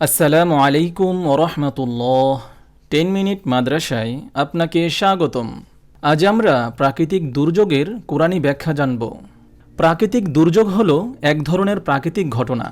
আসসালামু আলাইকুম ওরহমতুল্লাহ টেন মিনিট মাদ্রাসায় আপনাকে স্বাগতম। আজ আমরা প্রাকৃতিক দুর্যোগের কোরআনী ব্যাখ্যা জানব। প্রাকৃতিক দুর্যোগ হল এক ধরনের প্রাকৃতিক ঘটনা,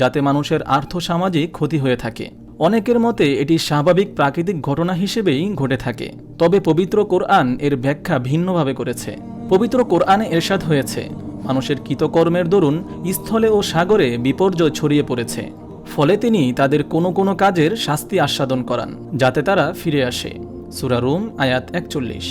যাতে মানুষের আর্থসামাজিক ক্ষতি হয়ে থাকে। অনেকের মতে এটি স্বাভাবিক প্রাকৃতিক ঘটনা হিসেবেই ঘটে থাকে। তবে পবিত্র কোরআন এর ব্যাখ্যা ভিন্নভাবে করেছে। পবিত্র কোরআনে এরশাদ হয়েছে, মানুষের কৃতকর্মের দরুন স্থলে ও সাগরে বিপর্যয় ছড়িয়ে পড়েছে। ফলে তিনি তাদের কোনো কোনো কাজের শাস্তি আস্বাদন করান, যাতে তারা ফিরে আসে। সুরারুম আয়াত একচল্লিশ।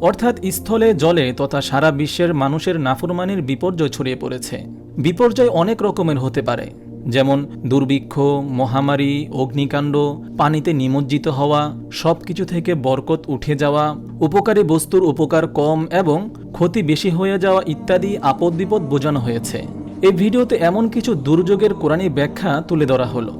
অর্থাৎ স্থলে জলে তথা সারা বিশ্বের মানুষের নাফরমানির বিপর্যয় ছড়িয়ে পড়েছে। বিপর্যয় অনেক রকমের হতে পারে, যেমন দুর্ভিক্ষ, মহামারী, অগ্নিকাণ্ড, পানিতে নিমজ্জিত হওয়া সব কিছু থেকে বরকত উঠে যাওয়া, উপকারী বস্তুর উপকার কম এবং ক্ষতি বেশি হয়ে যাওয়া ইত্যাদি আপদ বিপদ বোঝানো হয়েছে। এই ভিডিওতে এমন কিছু দুর্যোগের কোরআনী ব্যাখ্যা তুলে ধরা হলো।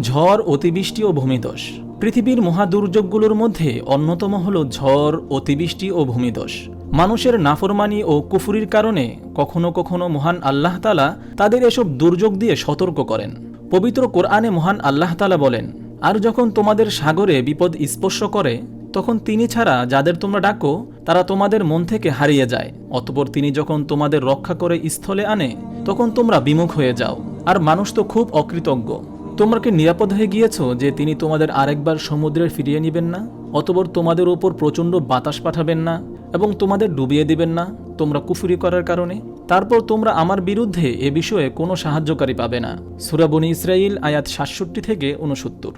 ঝড়, অতিবৃষ্টি ও ভূমিধস। পৃথিবীর মহাদুর্যোগগুলোর মধ্যে অন্যতম হল ঝড়, অতিবৃষ্টি ও ভূমিধস। মানুষের নাফরমানি ও কুফুরির কারণে কখনো কখনো মহান আল্লাহ তালা তাদের এসব দুর্যোগ দিয়ে সতর্ক করেন। পবিত্র কোরআনে মহান আল্লাহ তালা বলেন, আর যখন তোমাদের সাগরে বিপদ স্পর্শ করে, তখন তিনি ছাড়া যাদের তোমরা ডাকো তারা তোমাদের মন থেকে হারিয়ে যায়, অতপর তিনি যখন তোমাদের রক্ষা করে স্থলে আনে, তখন তোমরা বিমুখ হয়ে যাও, আর মানুষ তো খুব অকৃতজ্ঞ। তোমরা কি নিরাপদ হয়ে গিয়েছো যে তিনি তোমাদের আরেকবার সমুদ্রে ফিরিয়ে নেবেন না? অতপর তোমাদের ওপর প্রচণ্ড বাতাস পাঠাবেন না, এবং তোমাদের ডুবিয়ে দিবেন না, তোমরা কুফুরি করার কারণে? তারপর তোমরা আমার বিরুদ্ধে এ বিষয়ে কোনো সাহায্যকারী পাবে না। সুরাবনি ইসরাইল আয়াত সাতষট্টি থেকে উনসত্তর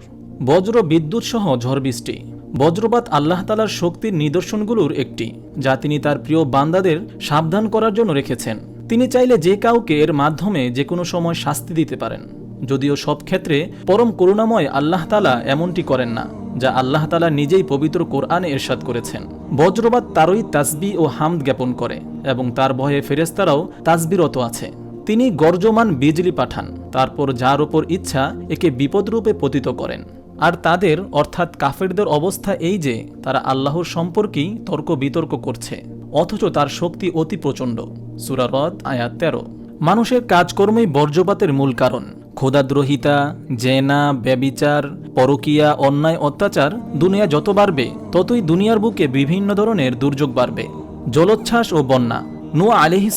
বজ্র বিদ্যুৎ সহ ঝড় বৃষ্টি। বজ্রপাত আল্লাহ তালার শক্তির নিদর্শনগুলোর একটি, যা তিনি তার প্রিয় বান্দাদের সাবধান করার জন্য রেখেছেন। তিনি চাইলে যে কাউকে এর মাধ্যমে যে কোনো সময় শাস্তি দিতে পারেন, যদিও সব ক্ষেত্রে পরম করুণাময় আল্লাহ তালা এমনটি করেন না, যা আল্লাহ তালা নিজেই পবিত্র কোরআনে এরশাদ করেছেন। বজ্রপাত তারই তাসবি ও হামদ জ্ঞাপন করে, এবং তার ভয়ে ফেরেস্তারাও তাসবিরত আছে। তিনি গর্জমান বিজলি পাঠান, তারপর যার ওপর ইচ্ছা একে বিপদরূপে পতিত করেন। আর তাদের, অর্থাৎ কাফেরদের অবস্থা এই যে, তারা আল্লাহর সম্পর্কেই তর্ক বিতর্ক করছে, অথচ তার শক্তি অতি প্রচণ্ড। সুরারদ আয়াত তেরো। মানুষের কাজকর্মই বর্জ্যপাতের মূল কারণ। ক্ষোদাদ্রোহিতা জেনা, ব্যবিচার, পরকিয়া, অন্যায়, অত্যাচার দুনিয়া যত বাড়বে, ততই দুনিয়ার বুকে বিভিন্ন ধরনের দুর্যোগ বাড়বে। জলোচ্ছ্বাস ও বন্যা। নুয়া আলিহি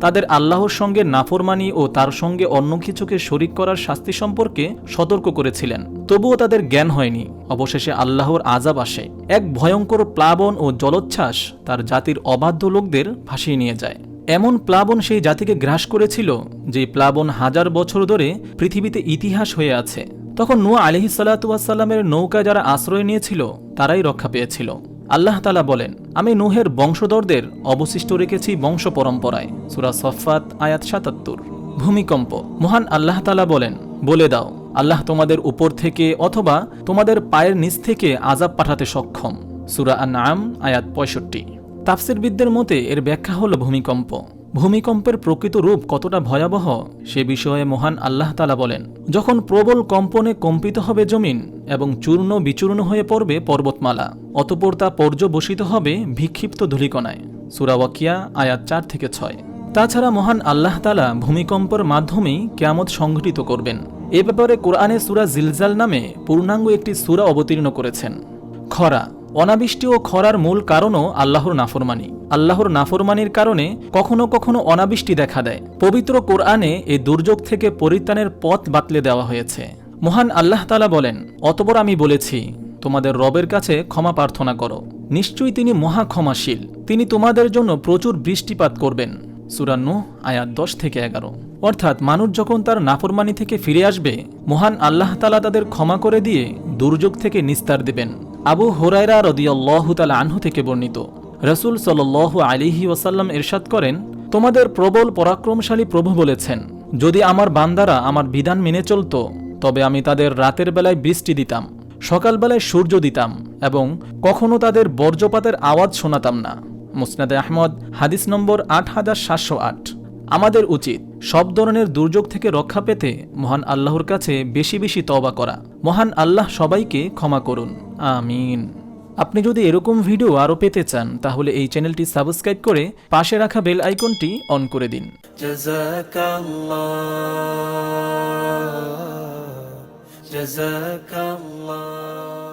তাদের আল্লাহর সঙ্গে নাফরমানি ও তার সঙ্গে অন্য কিছুকে শরিক করার শাস্তি সম্পর্কে সতর্ক করেছিলেন। তবুও তাদের জ্ঞান হয়নি। অবশেষে আল্লাহর আজাব আসে। এক ভয়ঙ্কর প্লাবন ও জলোচ্ছ্বাস তার জাতির অবাধ্য লোকদের ভাসিয়ে নিয়ে যায়। এমন প্লাবন সেই জাতিকে গ্রাস করেছিল, যে প্লাবন হাজার বছর ধরে পৃথিবীতে ইতিহাস হয়ে আছে। তখন নুয়া আলিহি সাল্লাতুয়াসাল্লামের নৌকা যারা আশ্রয় নিয়েছিল, তারাই রক্ষা পেয়েছিল। আল্লাহ তালা বলেন, আমি নুহের বংশধরদের অবশিষ্ট রেখেছি বংশ পরম্পরায়। সুরা সফাত আয়াত সাতাত্তর। ভূমিকম্প। মহান আল্লাহ তালা বলেন, বলে দাও, আল্লাহ তোমাদের উপর থেকে অথবা তোমাদের পায়ের নিচ থেকে আজাব পাঠাতে সক্ষম। সুরা আন আয়াত পঁয়ষট্টি। তাফসিরবিদদের মতে এর ব্যাখ্যা হল ভূমিকম্প। ভূমিকম্পের প্রকৃত রূপ কতটা ভয়াবহ, সে বিষয়ে মহান আল্লাহ তালা বলেন, যখন প্রবল কম্পনে কম্পিত হবে জমিন এবং চূর্ণ বিচূর্ণ হয়ে পড়বে পর্বতমালা, অতপর তা পর্যবসিত হবে বিক্ষিপ্ত ধূলিকণায়। সুরাওয়াকিয়া আয়াত চার থেকে ছয়। তাছাড়া মহান আল্লাহ তালা ভূমিকম্পের মাধ্যমেই কেয়ামত সংঘটিত করবেন। এ ব্যাপারে কোরআনে সুরা জিলজাল নামে পূর্ণাঙ্গ একটি সুরা অবতীর্ণ করেছেন। খরা অনাবৃষ্টি ও খরার মূল কারণও আল্লাহর নাফরমানি। আল্লাহর নাফরমানির কারণে কখনো কখনো অনাবৃষ্টি দেখা দেয়। পবিত্র কোরআনে এই দুর্যোগ থেকে পরিত্রাণের পথ বাতলে দেওয়া হয়েছে। মহান আল্লাহ তালা বলেন, অতপর আমি বলেছি, তোমাদের রবের কাছে ক্ষমা প্রার্থনা করো। নিশ্চয়ই তিনি মহা ক্ষমাশীল। তিনি তোমাদের জন্য প্রচুর বৃষ্টিপাত করবেন। সুরান্ন আয়াত দশ থেকে এগারো। অর্থাৎ মানুষ যখন তার নাফরমানি থেকে ফিরে আসবে, মহান আল্লাহ তালা তাদের ক্ষমা করে দিয়ে দুর্যোগ থেকে নিস্তার দেবেন। আবু হোরাইরা রদিয়াল্লাহ তালা আনহু থেকে বর্ণিত। রসুল সাল আলিহি ওয়াসাল্লাম এরশাদ করেন, তোমাদের প্রবল পরাক্রমশালী প্রভু বলেছেন, যদি আমার বান্দারা আমার বিধান মেনে চলত, তবে আমি তাদের রাতের বেলায় বৃষ্টি দিতাম সকালবেলায় সূর্য দিতাম এবং কখনো তাদের বর্জ্যপাতের আওয়াজ শোনাতাম না। মুসনাদে আহমদ, হাদিস নম্বর আট হাজার সাতশো আট। আমাদের উচিত সব ধরনের দুর্যোগ থেকে রক্ষা পেতে মহান আল্লাহর কাছে বেশি বেশি তওবা করা মহান আল্লাহ সবাইকে ক্ষমা করুন আমিন আপনি যদি এরকম ভিডিও আরও পেতে চান তাহলে এই চ্যানেলটি সাবস্ক্রাইব করে পাশে রাখা বেল আইকনটি অন করে দিন جزاك الله جزاك الله